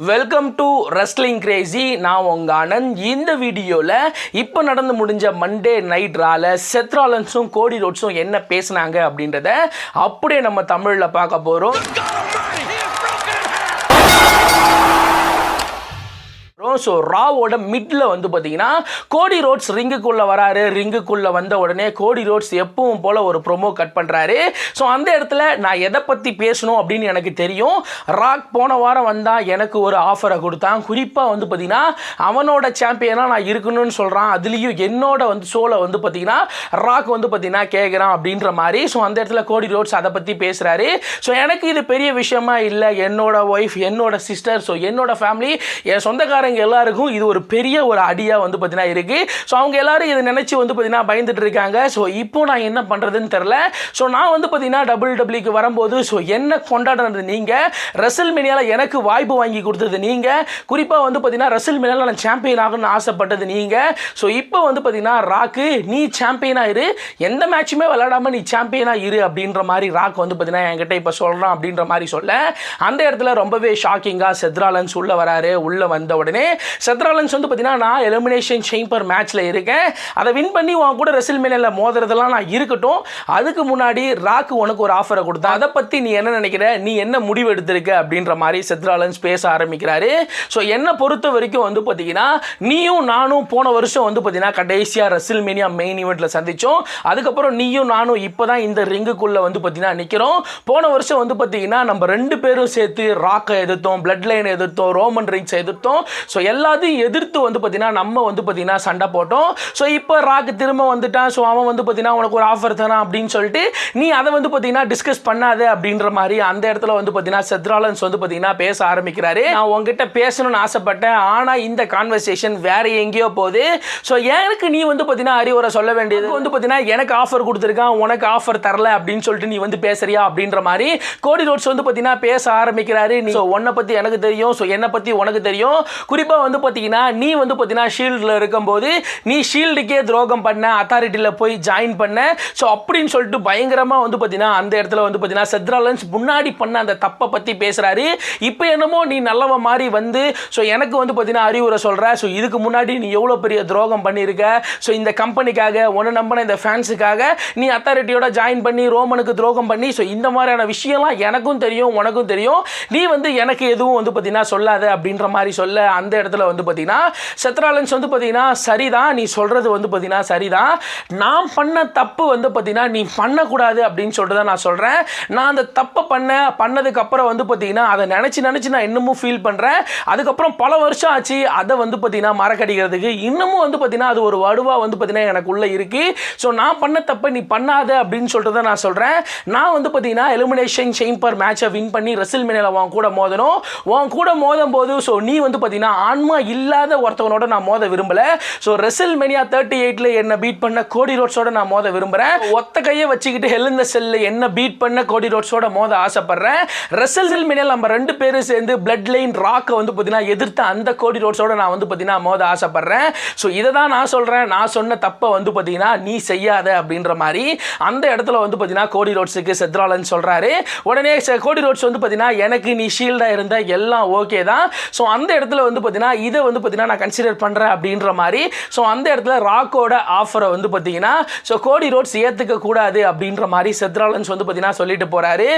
Welcome to wrestling Crazy நான் உங்க ஆனந்த். இந்த வீடியோவில் இப்போ நடந்து முடிஞ்ச மண்டே நைட் ரால செத்ராலன்ஸும் கோடி ரோட்ஸும் என்ன பேசுனாங்க அப்படின்றத அப்படியே நம்ம தமிழில் பார்க்க போகிறோம் ஸோ ராவோட மிட்ல வந்து பார்த்தீங்கன்னா கோடி ரோட்ஸ் ரிங்குக்குள்ளே வராரு. ரிங்குக்குள்ளே வந்த உடனே கோடி ரோட்ஸ் எப்பவும் போல் ஒரு ப்ரோமோ கட் பண்ணுறாரு ஸோ அந்த இடத்துல நான் எதை பற்றி பேசணும் அப்படின்னு எனக்கு தெரியும். ராக் போன வாரம் வந்தால் எனக்கு ஒரு ஆஃபரை கொடுத்தான். குறிப்பாக வந்து பார்த்தீங்கன்னா அவனோட சாம்பியனாக நான் இருக்கணும்னு சொல்கிறான் அதுலேயும் என்னோட வந்து ஷோவில் வந்து பார்த்தீங்கன்னா ராக் வந்து பார்த்தீங்கன்னா கேட்குறான் அப்படின்ற மாதிரி. ஸோ அந்த இடத்துல கோடி ரோட்ஸ் அதை பற்றி பேசுகிறாரு ஸோ எனக்கு இது பெரிய விஷயமா இல்லை. என்னோட ஒய்ஃப் என்னோட சிஸ்டர் ஸோ என்னோட ஃபேமிலி என் சொந்தக்காரங்க எல்லாருக்கும் இது ஒரு பெரிய ஒரு அடியாக வந்து பார்த்தீங்கன்னா இருக்குது ஸோ அவங்க எல்லாரும் இதை நினச்சி வந்து பார்த்தீங்கன்னா பயந்துட்டு இருக்காங்க. ஸோ இப்போ நான் என்ன பண்ணுறதுன்னு தெரில ஸோ நான் வந்து பார்த்தீங்கன்னா டபுள் டபிள்யூக்கு வரும்போது ஸோ என்ன கொண்டாடுறது நீங்கள் ரசல் மினியாவில் எனக்கு வாய்ப்பு வாங்கி கொடுத்தது நீங்கள் குறிப்பாக வந்து பார்த்தீங்கன்னா ரசல் மினியாவில் நான் சாம்பியன் ஆகணும்னு ஆசைப்பட்டது நீங்கள் ஸோ இப்போ வந்து பார்த்தீங்கன்னா ராக்கு நீ சாம்பியனாக இரு. எந்த மேட்சுமே விளையாடாமல் நீ சாம்பியனாக இரு அப்படின்ற மாதிரி ராக் வந்து பார்த்தீங்கன்னா என்கிட்ட இப்போ சொல்கிறான் அப்படின்ற மாதிரி சொல்ல. அந்த இடத்துல ரொம்பவே ஷாக்கிங்காக செத்ராலன்ஸ் உள்ளே வராரு. உள்ளே வந்த உடனே செத்ராலன்ஸ் வந்து பார்த்தீங்கன்னா நான் எலிமினேஷன் சேம்பர் மேட்ச்சில் இருக்கேன். அதை வின் பண்ணி உன் கூட ரெசில் மேனில் மோதுறதெல்லாம் நான் இருக்கட்டும். அதுக்கு முன்னாடி ராக்கு உனக்கு ஒரு ஆஃபரை கொடுத்தா அதை பற்றி நீ என்ன நினைக்கிற? நீ என்ன முடிவு எடுத்திருக்க? அப்படின்ற மாதிரி செத்ராலன்ஸ் பேச ஆரம்பிக்கிறாரு. ஸோ என்னை பொறுத்த வரைக்கும் வந்து பார்த்தீங்கன்னா நீயும் நானும் போன வருஷம் வந்து பார்த்தீங்கன்னா கடைசியாக ரெசில் மேனியா மெயின் ஈவெண்ட்டில் சந்தித்தோம் அதுக்கப்புறம் நீயும் நானும் இப்போ தான் இந்த ரிங்குக்குள்ளே வந்து பார்த்தீங்கன்னா நிற்கிறோம் போன வருஷம் வந்து பார்த்தீங்கன்னா நம்ம ரெண்டு பேரும் சேர்த்து ராக்கை எதிர்த்தோம் பிளட் லைன் எதிர்த்தோம் ரோமன் ரிங்ஸ் எதிர்த்தோம். ஸோ ஸோ எல்லாத்தையும் எதிர்த்து வந்து பார்த்தீங்கன்னா நம்ம வந்து பார்த்தீங்கன்னா சண்டை போட்டோம். ஸோ இப்போ ராக்கு திரும்ப வந்துட்டான். ஸோ அவன் வந்து பார்த்தீங்கன்னா உனக்கு ஒரு ஆஃபர் தரான் அப்படின்னு சொல்லிட்டு நீ அதை வந்து பார்த்தீங்கன்னா டிஸ்கஸ் பண்ணாத அப்படின்ற மாதிரி அந்த இடத்துல வந்து பார்த்தீங்கன்னா செத்ராலன்ஸ் வந்து பார்த்தீங்கன்னா பேச ஆரம்பிக்கிறாரு. நான் உங்ககிட்ட பேசணும்னு ஆசைப்பட்டேன். ஆனால் இந்த கான்வர்சேஷன் வேற எங்கேயோ போகுது. ஸோ எனக்கு நீ வந்து பார்த்தீங்கன்னா அறிவுரை சொல்ல வேண்டியது. வந்து பார்த்தீங்கன்னா எனக்கு ஆஃபர் கொடுத்துருக்கான். உனக்கு ஆஃபர் தரல அப்படின்னு சொல்லிட்டு நீ வந்து பேசுறியா அப்படின்ற மாதிரி கோடி ரோட்ஸ் வந்து பார்த்தீங்கன்னா பேச ஆரம்பிக்கிறாரு. நீ ஸோ உன்னை பற்றி எனக்கு தெரியும். ஸோ என்னை பற்றி உனக்கு தெரியும். குறிப்பாக வந்து பார்த்தீங்கன்னா நீ வந்து பார்த்தீங்கன்னா ஷீல்டில் இருக்கும்போது நீ ஷீல்டுக்கே துரோகம் பண்ண அத்தாரிட்டியில் போய் ஜாயின் பண்ண. ஸோ அப்படின்னு சொல்லிட்டு பயங்கரமாக வந்து பார்த்தீங்கன்னா அந்த இடத்துல வந்து பார்த்தீங்கன்னா செத்ராலன்ஸ் முன்னாடி பண்ண அந்த தப்பை பற்றி பேசுகிறாரு இப்போ என்னமோ நீ நல்லவன் மாதிரி வந்து ஸோ எனக்கு வந்து பார்த்தீங்கன்னா அறிவுரை சொல்கிற ஸோ இதுக்கு முன்னாடி நீ எவ்வளோ பெரிய துரோகம் பண்ணியிருக்க ஸோ இந்த கம்பெனிக்காக உன்னை நம்பின இந்த ஃபேன்ஸுக்காக நீ அத்தாரிட்டியோட ஜாயின் பண்ணி ரோமனுக்கு துரோகம் பண்ணி ஸோ இந்த மாதிரியான விஷயம்லாம் எனக்கும் தெரியும் உனக்கும் தெரியும். நீ வந்து எனக்கு எதுவும் வந்து பார்த்தீங்கன்னா சொல்லாத அப்படின்ற மாதிரி சொல்ல அந்த இடத்துல வந்து பார்த்தீங்கன்னா செத்ராலன்ஸ் வந்து பார்த்தீங்கன்னா சரிதான் நீ சொல்கிறது வந்து பார்த்தீங்கன்னா சரிதான். நான் பண்ண தப்பு வந்து பார்த்தீங்கன்னா நீ பண்ணக்கூடாது அப்படின்னு சொல்லிட்டு தான் நான் சொல்கிறேன் நான் அந்த தப்பை பண்ண பண்ணதுக்கப்புறம் வந்து பார்த்தீங்கன்னா அதை நினச்சி நினச்சி நான் இன்னமும் ஃபீல் பண்ணுறேன் அதுக்கப்புறம் பல வருஷம் ஆச்சு அதை வந்து பார்த்தீங்கன்னா மறக்கடிக்கிறதுக்கு. இன்னமும் வந்து பார்த்தீங்கன்னா அது ஒரு வடுவாக வந்து பார்த்தீங்கன்னா எனக்குள்ளே இருக்குது ஸோ நான் பண்ண தப்பை நீ பண்ணாத அப்படின்னு சொல்லிட்டு தான் நான் சொல்கிறேன் நான் வந்து பார்த்தீங்கன்னா எலிமினேஷன் சேம்பர் மேட்சை வின் பண்ணி ரெசில் மேனில் உன் கூட மோதணும். உன் கூட மோதும் போது ஸோ நீ வந்து பார்த்தீங்கன்னா ஆன்மா இல்லாத ஒருத்தவனோட நான் மோத விரும்பல. ஸோ ரெசில் மெனியா தேர்ட்டி எயிட்டில் என்ன பீட் பண்ண கோடி ரோட்ஸோட நான் மோத விரும்புகிறேன் ஒத்த கையை வச்சுக்கிட்டு ஹெல் செல்ல என்ன பீட் பண்ண கோடி ரோட்ஸோட மோத ஆசைப்படுறேன். ரெசல் மெனியால் நம்ம ரெண்டு பேரும் சேர்ந்து பிளட் லைன் ராக்கை வந்து பார்த்தீங்கன்னா எதிர்த்த அந்த கோடி ரோட்ஸோட நான் வந்து பார்த்தீங்கன்னா மோத ஆசைப்படுறேன். ஸோ இதை தான் நான் சொல்கிறேன் நான் சொன்ன தப்பை வந்து பார்த்தீங்கன்னா நீ செய்யாத அப்படின்ற மாதிரி. அந்த இடத்துல வந்து பார்த்தீங்கன்னா கோடி ரோட்ஸுக்கு செத்ராலன் சொல்கிறாரு உடனே கோடி ரோட்ஸ் வந்து பார்த்தீங்கன்னா எனக்கு நீ ஷீல்டாக இருந்தால் எல்லாம் ஓகே தான். ஸோ அந்த இடத்துல வந்து பார்த்தீங்கன்னா இதை வந்து பார்த்தீங்கன்னா நான் கன்சிடர் பண்ணுறேன் அப்படின்ற மாதிரி. ஸோ அந்த இடத்துல ராக்கோட ஆஃபரை வந்து பார்த்தீங்கன்னா ஸோ கோடி ரோட்ஸ் ஏற்றுக்க கூடாது அப்படின்ற மாதிரி செத்ராலன்ஸ் வந்து பார்த்தீங்கன்னா சொல்லிட்டு போகிறாரு